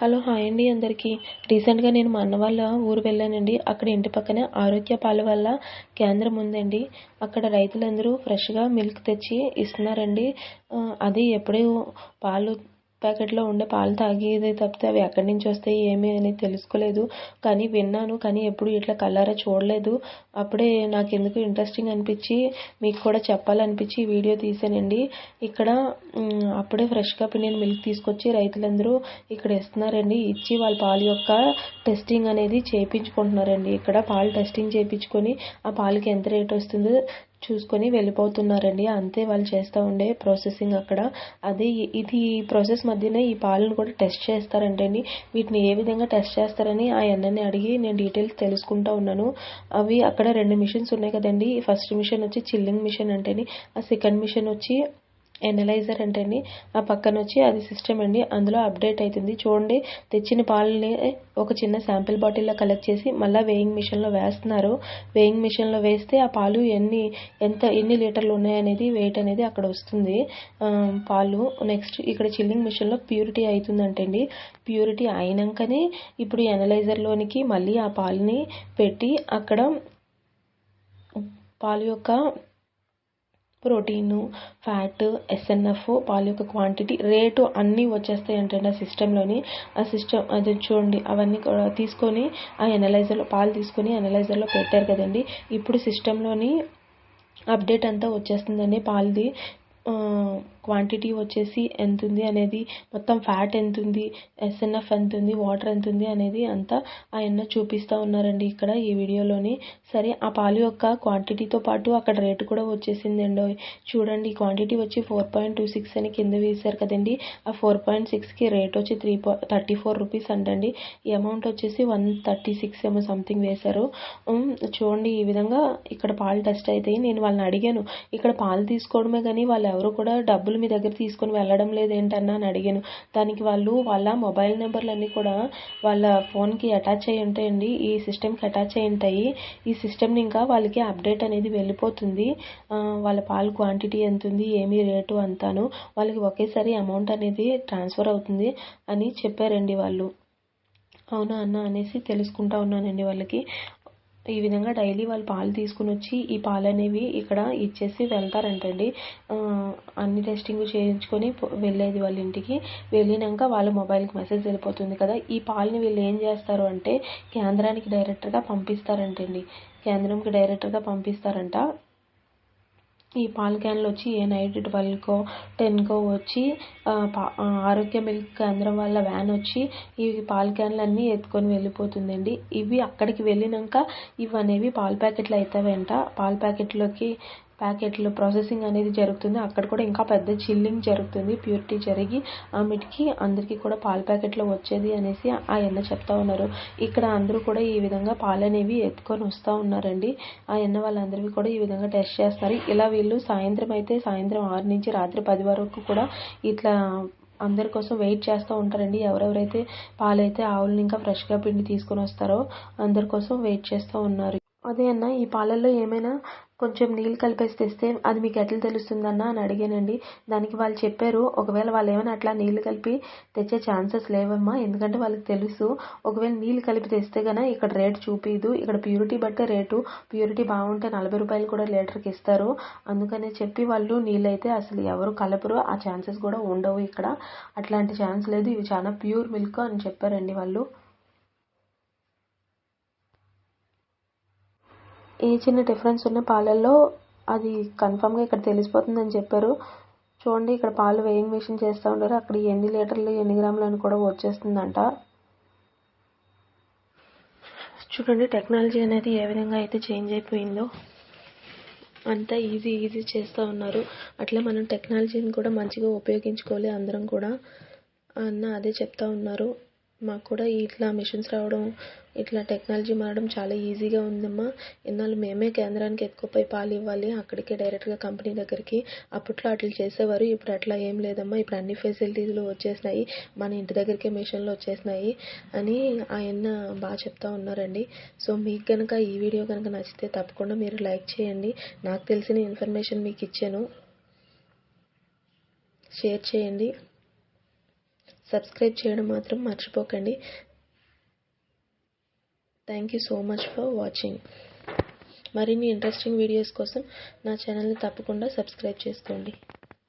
Hello hi అండి అందరికీ. రీసెంట్గా నేను మా అన్న వాళ్ళ ఊరు వెళ్ళానండి. అక్కడ ఇంటి పక్కనే ఆరోగ్య పాల వల్ల కేంద్రం ఉందండి. అక్కడ రైతులందరూ ఫ్రెష్గా మిల్క్ తెచ్చి ఇస్తున్నారండి. అది ఎప్పుడూ పాలు ప్యాకెట్లో ఉండే పాలు తాగేది తప్పితే అవి ఎక్కడి నుంచి వస్తాయి ఏమి అని తెలుసుకోలేదు. కానీ విన్నాను కానీ ఎప్పుడు ఇట్లా కళ్ళారా చూడలేదు. అప్పుడే నాకు ఎందుకు ఇంట్రెస్టింగ్ అనిపించి మీకు కూడా చెప్పాలనిపించి వీడియో తీసానండి. ఇక్కడ అప్పుడే ఫ్రెష్గా పిండిన మిల్క్ తీసుకొచ్చి రైతులందరూ ఇక్కడ ఇస్తున్నారండి. ఇచ్చి వాళ్ళ పాలు యొక్క టెస్టింగ్ అనేది చేయించుకుంటున్నారండి ఇక్కడ పాలు టెస్టింగ్ చేయించుకొని ఆ పాలకి ఎంత రేట్ వస్తుందో? చూసుకొని వెళ్ళిపోతున్నారండి. అంతే వాళ్ళు చేస్తూ ఉండే ప్రాసెసింగ్ అక్కడ. అదే ఇది ఈ ప్రాసెస్ మధ్యనే ఈ పాలను కూడా టెస్ట్ చేస్తారంటండి. వీటిని ఏ విధంగా టెస్ట్ చేస్తారని ఆ ఎన్నని అడిగి నేను డీటెయిల్స్ తెలుసుకుంటా ఉన్నాను. అవి అక్కడ రెండు మిషన్స్ ఉన్నాయి కదండి. ఫస్ట్ మిషన్ వచ్చి చిల్లింగ్ మిషన్ అంటేని ఆ సెకండ్ మిషన్ వచ్చి ఎనలైజర్ అంటే అండి ఆ పక్కన వచ్చి అది సిస్టమ్ అండి అందులో అప్డేట్ అవుతుంది చూడండి తెచ్చిన పాలని ఒక చిన్న శాంపిల్ బాటిల్లో కలెక్ట్ చేసి మళ్ళీ వేయింగ్ మిషన్లో వేస్తున్నారు. వేయింగ్ మిషన్లో వేస్తే ఆ పాలు ఎన్ని ఎంత ఎన్ని లీటర్లు ఉన్నాయనేది వెయిట్ అనేది అక్కడ వస్తుంది. పాలు నెక్స్ట్ ఇక్కడ చిల్లింగ్ మిషన్లో ప్యూరిటీ అవుతుందంటండి ప్యూరిటీ అయినాకనే ఇప్పుడు ఎనలైజర్లోనికి మళ్ళీ ఆ పాలని పెట్టి అక్కడ పాలు యొక్క ప్రోటీను ఫ్యాట్ ఎస్ఎన్ఎఫ్ పాలు యొక్క క్వాంటిటీ రేటు అన్నీ వచ్చేస్తాయి అంటే ఆ సిస్టంలోని. ఆ సిస్టమ్ అది చూడండి అవన్నీ కూడా తీసుకొని ఆ ఎనలైజర్లో పాలు తీసుకొని ఎనలైజర్లో పెట్టారు కదండి. ఇప్పుడు సిస్టంలోని అప్డేట్ అంతా వచ్చేస్తుందండి పాలది. క్వాంటిటీ వచ్చేసి ఎంత ఉంది అనేది మొత్తం ఫ్యాట్ ఎంత ఉంది ఎస్ఎన్ఎఫ్ ఎంత ఉంది వాటర్ ఎంత ఉంది అనేది అంతా ఆయన చూపిస్తూ ఉన్నారండి ఇక్కడ ఈ వీడియోలోని. సరే ఆ పాలు యొక్క క్వాంటిటీతో పాటు అక్కడ రేటు కూడా వచ్చేసిందండి చూడండి క్వాంటిటీ వచ్చి ఫోర్ పాయింట్ టూ సిక్స్ అని కింద వేశారు కదండి. ఆ ఫోర్ పాయింట్ సిక్స్కి రేట్ వచ్చి త్రీ థర్టీ ఫోర్ రూపీస్ అంటండి. ఈ అమౌంట్ వచ్చేసి వన్ థర్టీ సిక్స్ ఏమో సంథింగ్ వేశారు. చూడండి ఈ విధంగా ఇక్కడ పాలు టెస్ట్ అవుతాయి నేను వాళ్ళని అడిగాను ఇక్కడ పాలు తీసుకోవడమే కానీ వాళ్ళు ఎవరు కూడా డబ్బులు మీ దగ్గర తీసుకొని వెళ్ళడం లేదేంటన్నా అని అడిగాను. దానికి వాళ్ళు వాళ్ళ మొబైల్ నెంబర్లు అన్నీ కూడా వాళ్ళ ఫోన్కి అటాచ్ అయ్యి ఉంటాయండి. ఈ సిస్టమ్కి అటాచ్ అయ్యి ఉంటాయి. ఈ సిస్టమ్ని ఇంకా వాళ్ళకి అప్డేట్ అనేది వెళ్ళిపోతుంది. వాళ్ళ పాలు క్వాంటిటీ ఎంత ఉంది ఏమి రేటు అంతాను వాళ్ళకి ఒకేసారి అమౌంట్ అనేది ట్రాన్స్ఫర్ అవుతుంది అని చెప్పారండి వాళ్ళు. అవునా అన్న అనేసి తెలుసుకుంటా ఉన్నానండి వాళ్ళకి. ఈ విధంగా డైలీ వాళ్ళు పాలు తీసుకుని వచ్చి ఈ పాలు అనేవి ఇక్కడ ఇచ్చేసి వెళ్తారంటండి. అన్ని టెస్టింగ్ చేయించుకొని వెళ్ళేది వాళ్ళ ఇంటికి. వెళ్ళినాక వాళ్ళ మొబైల్కి మెసేజ్ వెళ్ళిపోతుంది కదా. ఈ పాలని వీళ్ళు ఏం చేస్తారు అంటే కేంద్రానికి డైరెక్టర్గా పంపిస్తారంటండి. కేంద్రంకి డైరెక్టర్గా పంపిస్తారంట. ఈ పాల క్యాన్లు వచ్చి ఏ నైట్ ట్వెల్వ్కో టెన్కో వచ్చి ఆరోగ్య మిల్క్ కేంద్రం వాళ్ళ వ్యాన్ వచ్చి ఈ పాల క్యాన్లు అన్నీ ఎత్తుకొని వెళ్ళిపోతుందండి. ఇవి అక్కడికి వెళ్ళినాక ఇవి అనేవి పాల ప్యాకెట్లు అవుతాయంట పాల ప్యాకెట్లోకి ప్యాకెట్లు ప్రాసెసింగ్ అనేది జరుగుతుంది. అక్కడ కూడా ఇంకా పెద్ద చిల్లింగ్ జరుగుతుంది. ప్యూరిటీ జరిగి ఆమెటికి అందరికీ కూడా పాల ప్యాకెట్లో వచ్చేది అనేసి ఆ ఎన్న చెప్తా ఉన్నారు. ఇక్కడ అందరూ కూడా ఈ విధంగా పాలు అనేవి ఎత్తుకొని వస్తూ ఉన్నారండి. ఆ ఎన్న వాళ్ళందరివి కూడా ఈ విధంగా టెస్ట్ చేస్తారు. ఇలా వీళ్ళు సాయంత్రం అయితే సాయంత్రం ఆరు నుంచి రాత్రి పది వరకు కూడా ఇట్లా అందరి కోసం వెయిట్ చేస్తూ ఉంటారండి. ఎవరెవరైతే పాలైతే ఆవులని ఇంకా ఫ్రెష్గా పిండి తీసుకొని వస్తారో అందరి కోసం వెయిట్ చేస్తూ ఉన్నారు. అదే అన్న ఈ పాలల్లో ఏమైనా కొంచెం నీళ్ళు కలిపేసి తెస్తే అది మీకు ఎట్లా తెలుస్తుందన్న అని అడిగానండి. దానికి వాళ్ళు చెప్పారు ఒకవేళ వాళ్ళు ఏమైనా అట్లా నీళ్ళు కలిపి తెచ్చే ఛాన్సెస్ లేవమ్మా ఎందుకంటే వాళ్ళకి తెలుసు. ఒకవేళ నీళ్ళు కలిపి తెస్తే కనుక ఇక్కడ రేట్ చూపించదు ఇక్కడ ప్యూరిటీ బట్టే రేటు. ప్యూరిటీ బాగుంటే నలభై రూపాయలు కూడా లీటర్కి ఇస్తారు. అందుకనే చెప్పి వాళ్ళు నీళ్ళు అయితే అసలు ఎవరు కలపరు. ఆ ఛాన్సెస్ కూడా ఉండవు ఇక్కడ. అట్లాంటి ఛాన్స్ లేదు. ఇవి చాలా ప్యూర్ మిల్క్ అని చెప్పారండి వాళ్ళు. ఏ చిన్న డిఫరెన్స్ ఉన్న పాలల్లో అది కన్ఫామ్గా ఇక్కడ తెలిసిపోతుందని చెప్పారు. చూడండి ఇక్కడ పాలు వేయింగ్ మిషన్ చేస్తూ ఉంటారు అక్కడ ఎన్ని లీటర్లు ఎన్ని గ్రాములు అని కూడా వచ్చేస్తుందంట. చూడండి టెక్నాలజీ అనేది ఏ విధంగా అయితే చేంజ్ అయిపోయిందో. అంతా ఈజీ ఈజీ చేస్తూ ఉన్నారు. అట్లా మనం టెక్నాలజీని కూడా మంచిగా ఉపయోగించుకోవాలి అందరం కూడా. అన్న అదే చెప్తా ఉన్నారు. మాకు కూడా ఇట్లా మిషన్స్ రావడం ఇట్లా టెక్నాలజీ మారడం చాలా ఈజీగా ఉందమ్మా. ఇన్నాళ్ళు మేమే కేంద్రానికి ఎత్తుకుపోయి పాలు ఇవ్వాలి. అక్కడికే డైరెక్ట్గా కంపెనీ దగ్గరికి. అప్పట్లో అట్లా చేసేవారు. ఇప్పుడు అట్లా ఏం లేదమ్మా. ఇప్పుడు అన్ని ఫెసిలిటీలు వచ్చేసినాయి. మన ఇంటి దగ్గరికే మిషన్లు వచ్చేసినాయి అని ఆయన బాగా చెప్తా ఉన్నారండి. సో మీకు కనుక ఈ వీడియో కనుక నచ్చితే తప్పకుండా మీరు లైక్ చేయండి. నాకు తెలిసిన ఇన్ఫర్మేషన్ మీకు ఇచ్చాను. షేర్ చేయండి. సబ్స్క్రైబ్ చేయడం మాత్రం మర్చిపోకండి. Thank you so much for watching మరిన్ని ఇంట్రెస్టింగ్ వీడియోస్ కోసం నా ఛానల్ని తప్పకుండా సబ్స్క్రైబ్ చేసుకోండి.